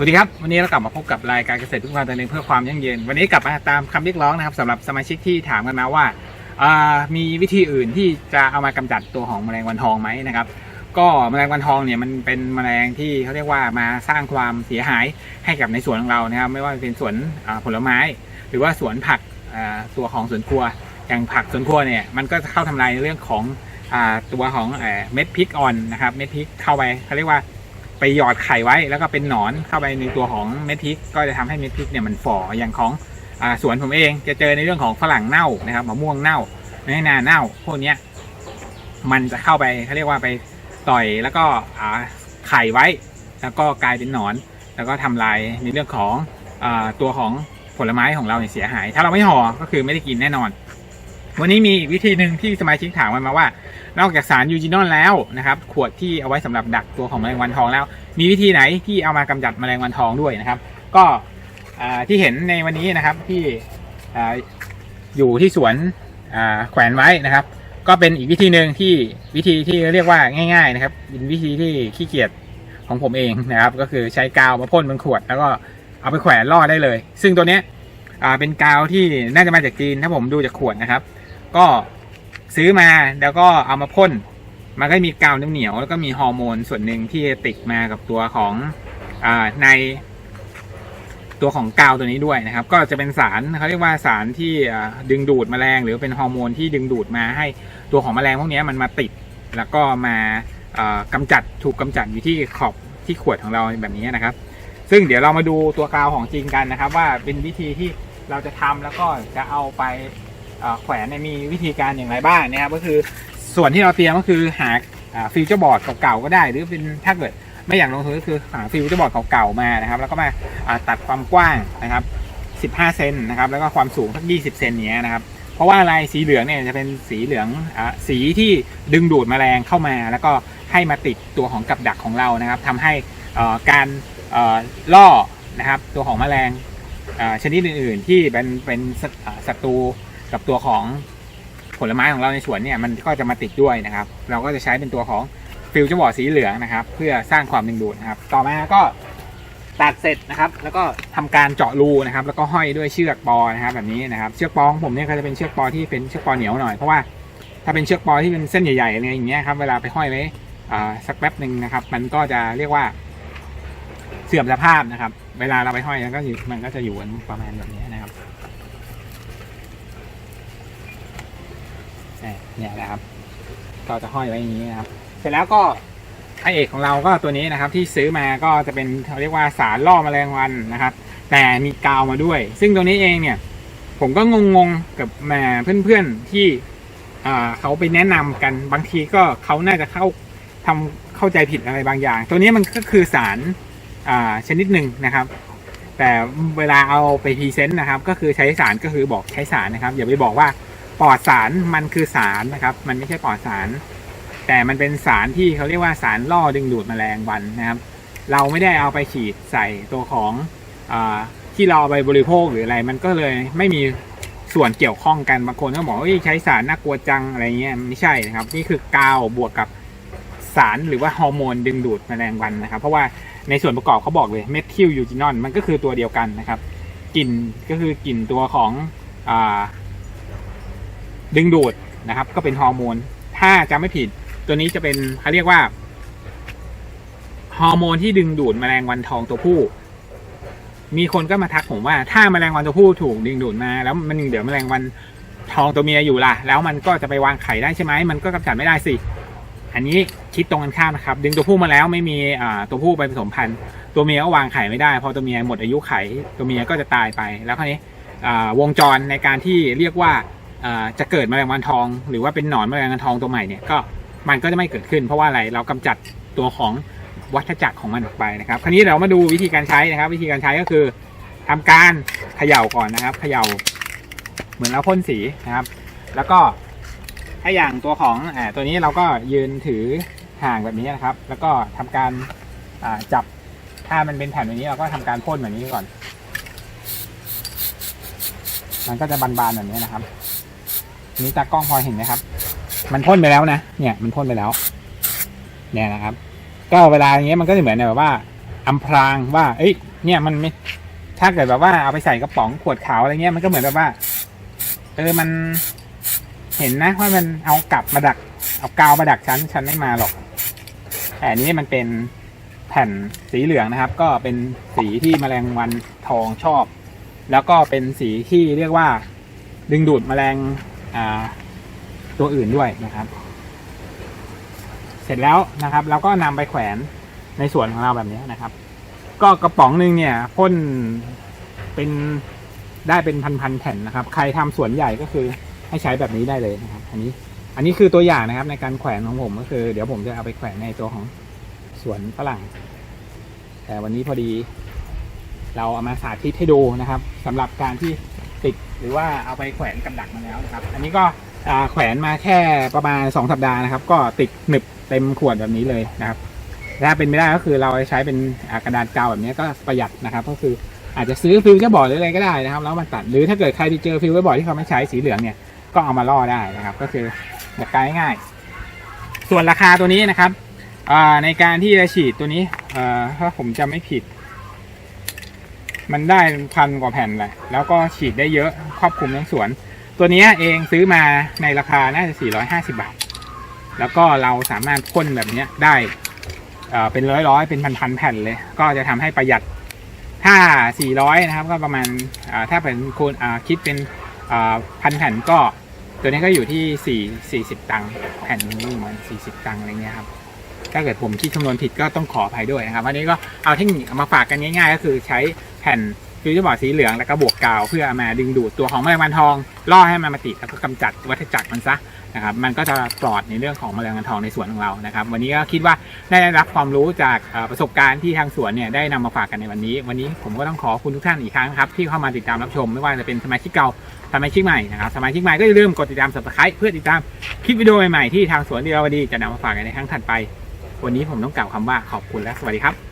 สวัสดีครับ วันนี้เรากลับมาพบกับรายการเกษตรทุกวันตัวเองเพื่อความยั่งยืนวันนี้กลับมาตามคำเรียกร้องนะครับสำหรับสมาชิกที่ถามกันมาว่าามีวิธีอื่นที่จะเอามากำจัดตัวของแมลงวันทองไหมนะครับ ก็แมลงวันทองเนี่ยมันเป็นแมลงที่เขาเรียกว่ามาสร้างความเสียหายให้กับในสวนของเรานะครับ ไม่ว่าจะเป็นสวนผลไม้ หรือว่าสวนผักตัวของสวนครัว อย่างผักสวนครัวเนี่ยมันก็จะเข้าทำลายในเรื่องของอตัวของเอเม็ดพริกอ่อนนะครับเม็ดพริกเข้าไปเขาเรียกว่า ไปหยอดไข่ไว้ แล้วก็เป็นหนอนเข้าไปในตัวของเม็ดพริก ก็จะทำให้เม็ดพริกเนี่ยมันฝ่ออย่างของอสวนผมเองจะเจอในเรื่องของฝรั่งเน่านะครับมะม่วงเน่าในนาเน่าพวกนี้มันจะเข้าไปเขาเรียกว่าไปต่อยแล้วก็ไข่ไว้ แล้วก็กลายเป็นหนอน แล้วก็ทำลายในเรื่องของอตัวของผลไม้ของเราเสียหาย ถ้าเราไม่ห่อก็คือไม่ได้กินแน่นอน วันนี้มีอีกวิธีหนึ่งที่สมาชิกถามมามาว่านอกจากสารยูจินอลแล้วนะครับขวดที่เอาไว้สำหรับดักตัวของแมลงวันทองแล้ว มีวิธีไหนที่เอามากำจัดแมลงวันทองด้วยนะครับ ก็ที่เห็นในวันนี้นะครับที่ออยู่ที่สวนแขวนไว้นะครับ ก็เป็นอีกวิธีหนึ่งที่วิธีที่เรียกว่าง่าย ๆ นะครับเป็นวิธีที่ขี้เกียจของผมเองนะครับ ก็คือใช้กาวมาพ่นบนขวด แล้วก็เอาไปแขวนล่อได้เลย ซึ่งตัวนี้เป็นกาวที่น่าจะมาจากจีนถ้าผมดูจากขวดนะครับ ก็ ซื้อมาแล้วก็เอามาพ่น มันก็มีกาวเหนียวแล้วก็มีฮอร์โมนส่วนหนึ่งที่ติดมากับตัวของอในตัวของกาวตัวนี้ด้วยนะครับ ก็จะเป็นสารเขาเรียกว่าสารที่ดึงดูดแมลง หรือเป็นฮอร์โมนที่ดึงดูดมาให้ตัวของแมลงพวกนี้มันมาติด แล้วก็มาอ่ากำจัดถูกกำจัดอยู่ที่ขอบที่ขวดของเราแบบนี้นะครับ ซึ่งเดี๋ยวเรามาดูตัวกาวของจริงกันนะครับ ว่าเป็นวิธีที่เราจะทำแล้วก็จะเอาไป แขวนเนี่ยมีวิธีการอย่างไรบ้างนะครับก็คือส่วนที่เราเตรียมก็คือหาฟิวเจอร์บอร์ดเก่าๆก็ได้ หรือเป็นถ้าเกิดไม่อยากลงทุนก็คือหาฟิวเจอร์บอร์ดเก่าๆมานะครับ แล้วก็มาตัดความกว้างนะครับ15เซนนะครับแล้วก็ความสูงสัก20เซนเนี้ยนะครับเพราะว่าอะไรสีเหลืองเนี่ยจะเป็นสีเหลืองอสีที่ดึงดูดแมลงเข้ามา แล้วก็ให้มาติดตัวของกับดักของเรานะครับทำให้การล่อนะครับตัวของแมลงชนิดอื่น ๆ ที่เป็นเป็นศัตรู กับตัวของผลไม้ของเราในสวนเนี่ยมันก็จะมาติดด้วยนะครับ เราก็จะใช้เป็นตัวของฟิลเจอร์บอร์ดสีเหลืองนะครับ เพื่อสร้างความดึงดูดนะครับ ต่อมาก็ตัดเสร็จนะครับ แล้วก็ทำการเจาะรูนะครับ แล้วก็ห้อยด้วยเชือกปอนะครับ แบบนี้นะครับ เชือกปอของผมเนี่ยก็จะเป็นเชือกปอที่เป็นเชือกปอเหนียวหน่อยเพราะว่าถ้าเป็นเชือกปอที่เป็นเส้นใหญ่ๆอะไรอย่างเงี้ยครับเวลาไปห้อยไว้สักแป๊บหนึ่งนะครับ มันก็จะเรียกว่าเสื่อมสภาพนะครับ เวลาเราไปห้อยมันก็มันก็จะอยู่กันประมาณแบบนี้นะครับ เนี่ยนะครับก็จะห้อยไว้อย่างนี้นะครับ เสร็จแล้วก็พระเอกของเราก็ตัวนี้นะครับ ที่ซื้อมาก็จะเป็นเขาเรียกว่าสารล่อแมลงวันนะครับ แต่มีกาวมาด้วย ซึ่งตัวนี้เองเนี่ย ผมก็งงๆกับแม่เพื่อนๆที่เขาไปแนะนำกันบางทีก็เขาน่าจะเข้าทำเข้าใจผิดอะไรบางอย่าง ตัวนี้มันก็คือสารชนิดหนึ่งนะครับ แต่เวลาเอาไปพรีเซนต์นะครับ ก็คือใช้สารก็คือบอกใช้สารนะครับ อย่าไปบอกว่า ปลอดสารมันคือสารนะครับ มันไม่ใช่ปลอดสาร แต่มันเป็นสารที่เขาเรียกว่าสารล่อดึงดูดแมลงวันนะครับ เราไม่ได้เอาไปฉีดใส่ตัวของอที่เราเอาไปบริโภคหรืออะไร มันก็เลยไม่มีส่วนเกี่ยวข้องกันบางคนก็บอกว่าใช้สารน่ากลัวจังอะไรเงี้ยไม่ใช่นะครับ นี่คือกาวบวกกับสารหรือว่าฮอร์โมนดึงดูดแมลงวันนะครับ เพราะว่าในส่วนประกอบเขาบอกเลยเมทิลยูจินอลมันก็คือตัวเดียวกันนะครับกลิ่นก็คือกลิ่นตัวของอ ดึงดูดนะครับ ก็เป็นฮอร์โมน ถ้าจำไม่ผิด ตัวนี้จะเป็นเขาเรียกว่าฮอร์โมนที่ดึงดูดแมลงวันทองตัวผู้ มีคนก็มาทักผมว่า ถ้าแมลงวันตัวผู้ถูกดึงดูดมา แล้วมันเดี๋ยวแมลงวันทองตัวเมียอยู่ล่ะ แล้วมันก็จะไปวางไข่ได้ใช่ไหมมันก็กำจัดไม่ได้สิ อันนี้คิดตรงกันข้ามนะครับ ดึงตัวผู้มาแล้วไม่มีตัวผู้ไปผสมพันธุ์ ตัวเมียก็วางไข่ไม่ได้พอตัวเมียหมดอายุไข่ตัวเมียก็จะตายไป แล้วคราวนี้วงจรในการที่เรียกว่า จะเกิดแมลงวันทอง หรือว่าเป็นหนอนแมลงวันทองตัวใหม่เนี่ยก็มันก็จะไม่เกิดขึ้น เพราะว่าอะไรเรากำจัดตัวของวัฏจักรของมันออกไปนะครับคราวนี้เรามาดูวิธีการใช้นะครับ วิธีการใช้ก็คือทำการเขย่าก่อนนะครับเขย่าเหมือนเราพ่นสีนะครับ แล้วก็ถ้าอย่างตัวของอตัวนี้เราก็ยืนถือห่างแบบนี้นะครับ แล้วก็ทำการจับถ้ามันเป็นแผ่นแบบนี้เราก็ทำการพ่นแบบนี้ก่อน มันก็จะบานๆแบบนี้นะครับ นี่ตากล้องพอเห็นไหมครับ มันพ่นไปแล้วนะ เนี่ยมันพ่นไปแล้ว เนี่ยนะครับ ก็เวลาอย่างเงี้ยมันก็จะเหมือนแบบว่าอำพรางว่า เอ้ย เนี่ยมันไม่ถ้าเกิดแบบว่าเอาไปใส่กระป๋องขวดขาวอะไรเงี้ยมันก็เหมือนแบบว่า เออมันเห็นนะว่ามันเอากลับมาดัก เอากาวมาดักฉันฉันไม่มาหรอกแต่อันนี้มันเป็นแผ่นสีเหลืองนะครับ ก็เป็นสีที่แมลงวันทองชอบ แล้วก็เป็นสีที่เรียกว่า ดึงดูดแมลง ตัวอื่นด้วยนะครับ เสร็จแล้วนะครับเราก็นำไปแขวนในส่วนของเราแบบนี้นะครับ ก็กระป๋องหนึ่งเนี่ยพ่นเป็นได้เป็นพันๆแผ่นนะครับ ใครทำสวนใหญ่ก็คือให้ใช้แบบนี้ได้เลยนะครับ อันนี้อันนี้คือตัวอย่างนะครับ ในการแขวนของผมก็คือ เดี๋ยวผมจะเอาไปแขวนในตัวของสวนฝรั่ง แต่วันนี้พอดี เราเอามาสาธิตให้ดูนะครับสำหรับการที่ ติดหรือว่าเอาไปแขวนกับดักมาแล้วนะครับ อันนี้ก็แขวนมาแค่ประมาณสองสัปดาห์นะครับ ก็ติดหนึบเต็มขวดแบบนี้เลยนะครับ ถ้าเป็นไม่ได้ก็คือเราใช้เป็นกระดาษกาวแบบนี้ก็ประหยัดนะครับ ก็คืออาจจะซื้อฟิลเจอร์บอร์ดหรืออะไรก็ได้นะครับ แล้วมาตัดหรือถ้าเกิดใครไปเจอฟิลเจอร์บอร์ดที่เขาไม่ใช้สีเหลืองเนี่ยก็เอามาล่อได้นะครับ ก็คือจัดการง่ายๆส่วนราคาตัวนี้นะครับในการที่จะฉีดตัวนี้ถ้าผมจำไม่ผิด มันได้พันกว่าแผ่นแหละแล้วก็ฉีดได้เยอะครอบคลุมทั้งสวน ตัวนี้เองซื้อมาในราคาน่าจะ 450 บาท แล้วก็เราสามารถพ่นแบบนี้ได้เเป็นร้อยร้อยเป็นพันๆแผ่นเลย ก็จะทำให้ประหยัดถ้า 400 นะครับ ก็ประมาณถ้าเป็นคูณคิดเป็นพันแผ่นก็ ตัวนี้ก็อยู่ที่ 4 40 ตังค์แผ่นนึงประมาณ40 ตังค์อะไรเงี้ยครับถ้าเกิดผมคิดคำนวณผิดก็ต้องขออภัยด้วยนะครับ วันนี้ก็เอาเทคนิคมาฝากกันง่ายๆ ก็คือใช้ ผ่นฟิวเจอร์บอร์ดสีเหลืองแล้วก็บวกกาวเพื่อมาดึงดูดตัวของแมลงวันทองล่อให้มันมาติดแล้วก็กำจัดวัฏจักรมันซะนะครับมันก็จะปลอดในเรื่องของแมลงวันทองในสวนของเรานะครับ วันนี้ก็คิดว่าได้รับความรู้จากประสบการณ์ที่ทางสวนเนี่ยได้นำมาฝากกันในวันนี้ วันนี้ผมก็ต้องขอบคุณทุกท่านอีกครั้งครับที่เข้ามาติดตามรับชมไม่ว่าจะเป็นสมาชิกเก่าสมาชิกใหม่นะครับสมาชิกใหม่ก็อย่าลืมกดติดตาม subscribe เพื่อติดตามคลิปวิดีโอใหม่ๆที่ทางสวนดีราวดีจะนำมาฝากกันในครั้งถัดไป วันนี้ผมต้องกล่าวคำว่าขอบคุณและสวัสดีครับ